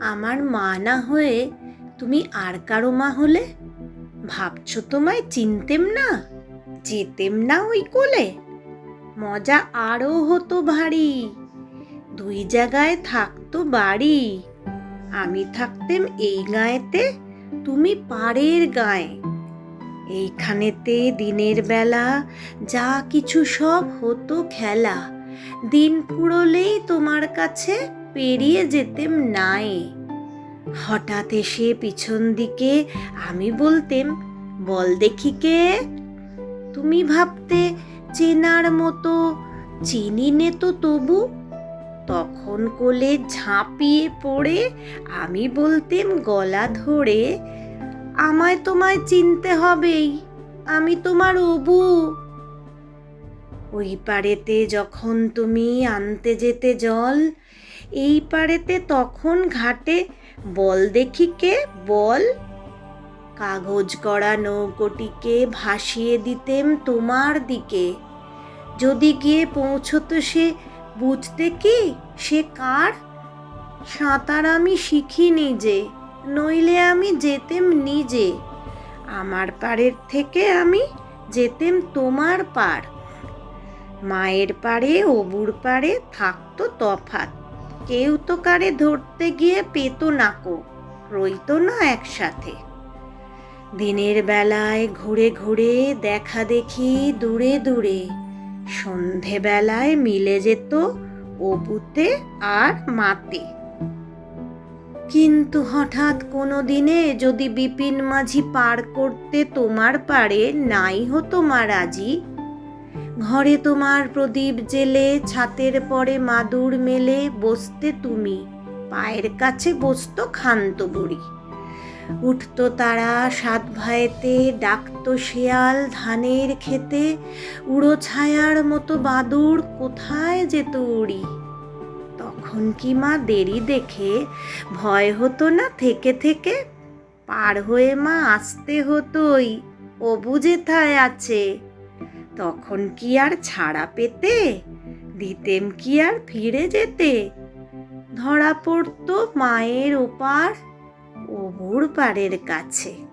আমার মা না হয়ে তুমি আর কারও মা হলে? ভাবছ তোমায় চিনতেম না? যেতেম না ওই কোলে? মজা আরও হতো ভারী। দুই জায়গায় থাকতো বাড়ি। আমি থাকতেম এই গাঁয়েতে, তুমি পাড়ের গায়ে। এইখানেতে দিনের বেলা যা কিছু সব হতো খেলা। দিন ফুরলেই তোমার কাছে পেরিয়ে যেতেম নাই। হঠাৎ এসে পিছন দিকে আমি বলতেম, বল দেখি কে? তুমি ভাবতে চেনার মতো চিনি নে তো তবু। তখন কোলে ঝাঁপিয়ে পড়ে আমি বলতেম গলা ধরে, আমায় তোমায় চিনতে হবেই, আমি তোমার অবু। ওই পাড়েতে যখন তুমি আনতে যেতে জল এই পাড়েতে তখন ঘাটে বল দেখি কে? বল। কাগজ করা নৌকোটিকে ভাসিয়ে দিতেম তোমার দিকে। যদি গিয়ে পৌঁছতো সে, বুঝতে কি? সে কার? সাঁতার আমি শিখিনি যে নইলে আমি যেতেম নিজে। আমার পাড়ের থেকে আমি যেতেম তোমার পাড়। মায়ের পাড়ে, অবুর পাড়ে থাকতো তফাত কেউ তো কারে ধরতে গিয়ে পেত নাকো রইতো না একসাথে। দিনের বেলায় ঘুরে ঘুরে, দেখা দেখি দূরে দূরে, সন্ধেবেলায় মিলে যেত অবুতে আর মাতে। কিন্তু হঠাৎ কোনো দিনে যদি বিপিন মাঝি পার করতে তোমার পারে নাই হতো মা রাজি ঘরে তোমার প্রদীপ জেলে, ছাতের পরে মাদুর মেলে, বসতে তুমি, পায়ের কাছে বসতো ক্ষান্ত বুড়ি। উঠতো তারা সাত ভাইতে ডাকতো শেয়াল ধানের খেতে উড়ো ছায়ার মতো বাদুর কোথায় যেত উড়ি? তখন কি মা দেরি দেখে? ভয় হতো না থেকে থেকে? পার হয়ে মা আসতে হতোই, ও বুঝেথায় আছে। তখন কি আর ছাড়া পেতে? দিতেম কি আর ফিরে যেতে? ধরা পড়তো মায়ের ওপার ওবুর পারের কাছে।